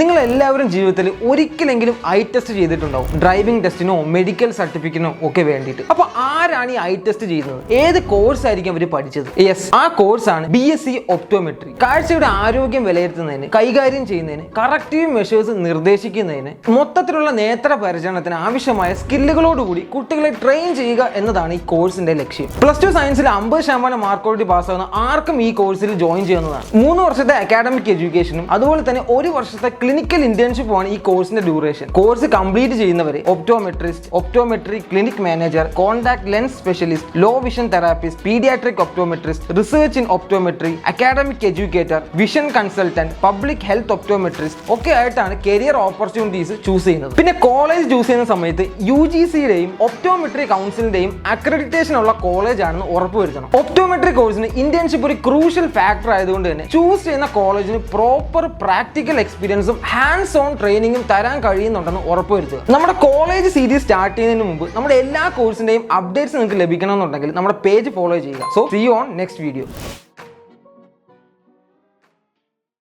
നിങ്ങൾ എല്ലാവരും ജീവിതത്തിൽ ഒരിക്കലെങ്കിലും ഐ ടെസ്റ്റ് ചെയ്തിട്ടുണ്ടാവും. ഡ്രൈവിംഗ് ടെസ്റ്റിനോ മെഡിക്കൽ സർട്ടിഫിക്കറ്റിനോ ഒക്കെ വേണ്ടിയിട്ട്. അപ്പൊ ആരാണ് ഈ ഐ ടെസ്റ്റ് ചെയ്യുന്നത്? ഏത് കോഴ്സ് ആയിരിക്കും അവർ പഠിച്ചത്? യെസ് ആ കോഴ്സാണ് ബി എസ് സി ഒപ്റ്റോമെട്രി കാഴ്ചയുടെ ആരോഗ്യം വിലയിരുത്തുന്നതിന് കൈകാര്യം ചെയ്യുന്നതിന് കറക്റ്റീവ് മെഷേഴ്സ് നിർദ്ദേശിക്കുന്നതിന് മൊത്തത്തിലുള്ള നേത്ര പരിചരണത്തിന് ആവശ്യമായ സ്കില്ലുകളോടുകൂടി കുട്ടികളെ ട്രെയിൻ ചെയ്യുക എന്നതാണ് ഈ കോഴ്സിന്റെ ലക്ഷ്യം. പ്ലസ് ടു സയൻസിൽ അമ്പത് ശതമാനം മാർക്കോടി പാസ്സാവുന്ന ആർക്കും ഈ കോഴ്സിൽ ജോയിൻ ചെയ്യുന്നതാണ് മൂന്ന് വർഷത്തെ അക്കാഡമിക് എഡ്യൂക്കേഷനും അതുപോലെ തന്നെ ഒരു വർഷത്തെ ക്ലിനിക്കൽ ഇന്റേൺഷിപ്പ് ആണ് ഈ കോഴ്സിന്റെ ഡ്യൂറേഷൻ കോഴ്സ് കംപ്ലീറ്റ് ചെയ്യുന്നവരെ optometrist optometry clinic manager contact lens specialist low vision therapist paediatric optometrist research in optometry academic educator vision consultant public health optometrist ഒക്കെ ആയിട്ടാണ് കരിയർ ഓപ്പർച്യൂണിറ്റീസ് ചൂസ് ചെയ്യുന്നത്. പിന്നെ കോളേജ് ചൂസ് ചെയ്യുന്ന സമയത്ത് യു ജി സിയുടെയും optometry കൗൺസിലിന്റെയും accreditation ഉള്ള college ആണെന്ന് ഉറപ്പുവരുത്തണം ഒപ്റ്റോമെട്രി കോഴ്സിന് ഇന്റേൺഷിപ്പ് ഒരു ക്രൂഷ്യൽ ഫാക്ടർ ആയതുകൊണ്ട് തന്നെ ചൂസ് ചെയ്യുന്ന കോളേജിന് പ്രോപ്പർ പ്രാക്ടിക്കൽ എക്സ്പീരിയൻസും ഹാൻഡ്സ് ഓൺ ട്രെയിനിങ്ങും തരാൻ കഴിയുന്നുണ്ടെന്ന് ഉറപ്പുവരുത്തുക. നമ്മുടെ കോളേജ് സീരീസ് സ്റ്റാർട്ട് ചെയ്യുന്നതിന് മുമ്പ് നമ്മുടെ എല്ലാ കോഴ്സിന്റെയും അപ്ഡേറ്റ്സ് നിങ്ങൾക്ക് ലഭിക്കണമെന്നുണ്ടെങ്കിൽ നമ്മുടെ പേജ് ഫോളോ ചെയ്യുക. So see on next video